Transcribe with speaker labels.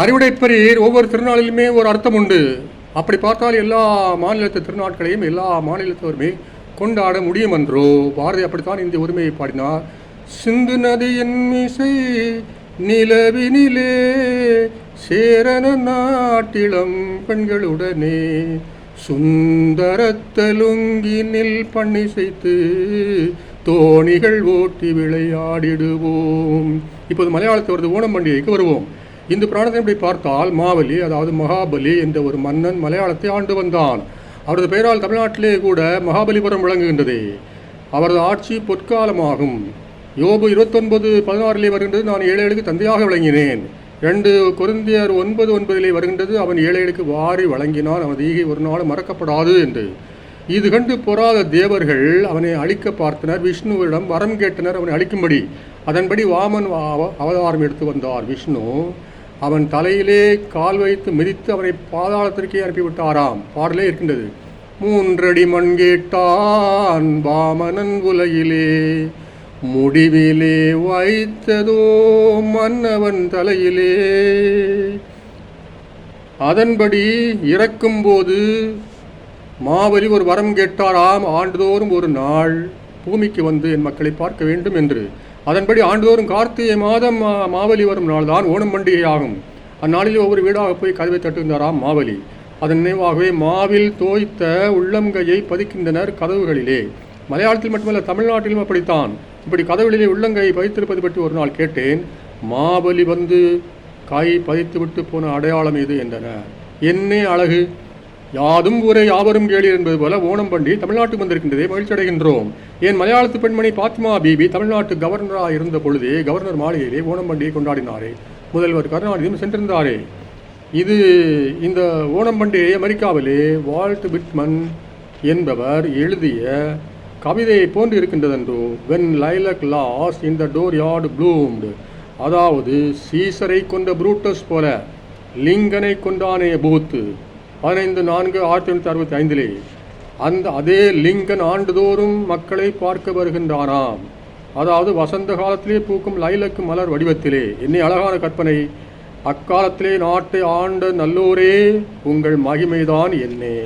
Speaker 1: அறுவடைப்பரீர் ஒவ்வொரு திருநாளிலுமே ஒரு அர்த்தம் உண்டு. அப்படி பார்த்தால் எல்லா மாநிலத்து திருநாட்களையும் எல்லா மாநிலத்தவருமே கொண்டாட முடியும் என்றோ பாரதி அப்படித்தான் இந்த உரிமையை பாடினார். சிந்து நதியின் மிசை நிலவினிலே சேரன நாட்டிளம் பெண்களுடனே சுந்தரத்தலுங்கினில் பண்ணிசைத்து தோணிகள் ஓட்டி விளையாடிடுவோம். இப்போது மலையாளத்தை வருது ஓணம் பண்டிகைக்கு வருவோம். இந்த புராணத்தை இப்படி பார்த்தால் மாவலி அதாவது மகாபலி என்ற ஒரு மன்னன் மலையாளத்தை ஆண்டு வந்தான். அவரது பெயரால் தமிழ்நாட்டிலே கூட மகாபலிபுரம் விளங்குகின்றது. அவரது ஆட்சி பொற்காலமாகும். யோபு இருபத்தொன்பது பதினாறிலே வருகின்றது. நான் ஏழைகளுக்கு தந்தையாக விளங்கினேன். ரெண்டு குருந்தியர் ஒன்பது ஒன்பதிலே வருகின்றது. அவன் ஏழைகளுக்கு வாரி வழங்கினான். அவன் ஈகை ஒரு நாள் மறக்கப்படாது என்று. இது கண்டு பொறாத தேவர்கள் அவனை அழிக்க பார்த்தனர். விஷ்ணுவிடம் வரம் கேட்டனர். அவனை அழிக்கும்படி. அதன்படி வாமன் அவ- அவதாரம் எடுத்து வந்தார். விஷ்ணு அவன் தலையிலே கால் வைத்து மிதித்து அவனை பாதாளத்திற்கே அனுப்பிவிட்டாராம். பாடலே இருக்கின்றது. மூன்றடி மண் கேட்டான் பாமனன் உலகிலே முடிவிலே வைத்ததோ மன்னவன் தலையிலே. அதன்படி இறக்கும்போது மாவலி ஒரு வரம் கேட்டாராம். ஆண்டுதோறும் ஒரு நாள் பூமிக்கு வந்து என் மக்களை பார்க்க வேண்டும் என்று. அதன்படி ஆண்டுதோறும் கார்த்திகை மாதம் மாவலி வரும் நாள் தான் ஓணம் பண்டிகை ஆகும் அந்நாளில் ஒவ்வொரு வீடாக போய் கதவை தட்டுகின்றாராம் மாவலி. அதன் நினைவாகவே மாவில் தோய்த்த உள்ளங்கையை பதிக்கின்றனர் கதவுகளிலே. மலையாளத்தில் மட்டுமல்ல தமிழ்நாட்டிலும் அப்படித்தான். இப்படி கதவுகளிலே உள்ளங்கையை பதித்திருப்பது பற்றி ஒரு நாள் கேட்டேன். மாபலி வந்து கை பதித்துவிட்டு போன அடையாளம் இது என்றன? என்னே அழகு! யாதும் ஊரே யாவரும் கேளீர் என்பது போல ஓணம் பண்டி தமிழ்நாட்டுக்கு வந்திருக்கின்றதே மகிழ்ச்சி அடைகின்றோம். என் மலையாளத்து பெண்மணி பாத்திமா பீபி தமிழ்நாட்டு கவர்னராக இருந்த பொழுதே கவர்னர் மாளிகையிலே ஓணம் பண்டிகை கொண்டாடினாரே. முதல்வர் கருணாநிதியும் சென்றிருந்தாரே. இது இந்த ஓணம் பண்டிகை அமெரிக்காவிலே வால்ட் விட்மன் என்பவர் எழுதிய கவிதையை போன்று இருக்கின்றதென்றோ when lilac last in the dooryard bloomed அதாவது சீசரை கொண்ட புரூட்டஸ் போல லிங்கனை கொண்டானே பூத்து. பதினைந்து நான்கு ஆயிரத்தி தொள்ளாயிரத்தி அறுபத்தி ஐந்திலே அந்த அதே லிங்கன் ஆண்டுதோறும் மக்களை பார்க்க வருகின்றானாம் அதாவது வசந்த காலத்திலே பூக்கும் லைலக்கு மலர் வடிவத்திலே என்னை அழகான கற்பனை அக்காலத்திலே நாட்டை ஆண்ட நல்லோரே உங்கள் மகிமைதான் என்னே.